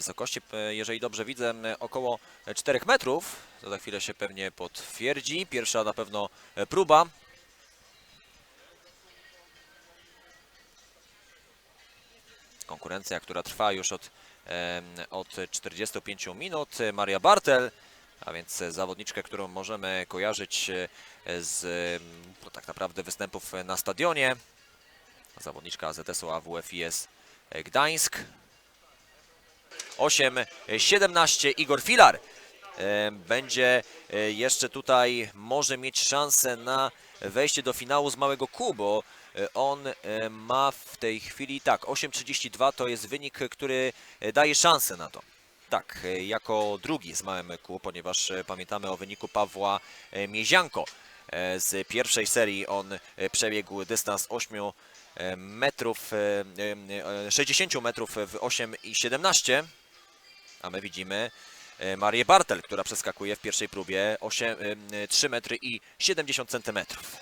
wysokości, jeżeli dobrze widzę, około 4 metrów. To za chwilę się pewnie potwierdzi. Pierwsza na pewno e, próba. Konkurencja, która trwa już od, od 45 minut. Maria Bartel, a więc zawodniczkę, którą możemy kojarzyć e, z no, tak naprawdę występów na stadionie. Zawodniczka AZS-u AWF-IS Gdańsk. 8-17 Igor Filar e, będzie e, jeszcze tutaj może mieć szansę na wejście do finału z małego Q, bo e, on ma w tej chwili tak 8.32 to jest wynik, który daje szansę na to. Tak, jako drugi z małym Q, ponieważ pamiętamy o wyniku Pawła Miezianko. Z pierwszej serii on przebiegł dystans 8 e, metrów, e, e, 60 metrów w 8,17 a my widzimy e, Marię Bartel, która przeskakuje w pierwszej próbie 8, e, 3 metry i 70 centymetrów.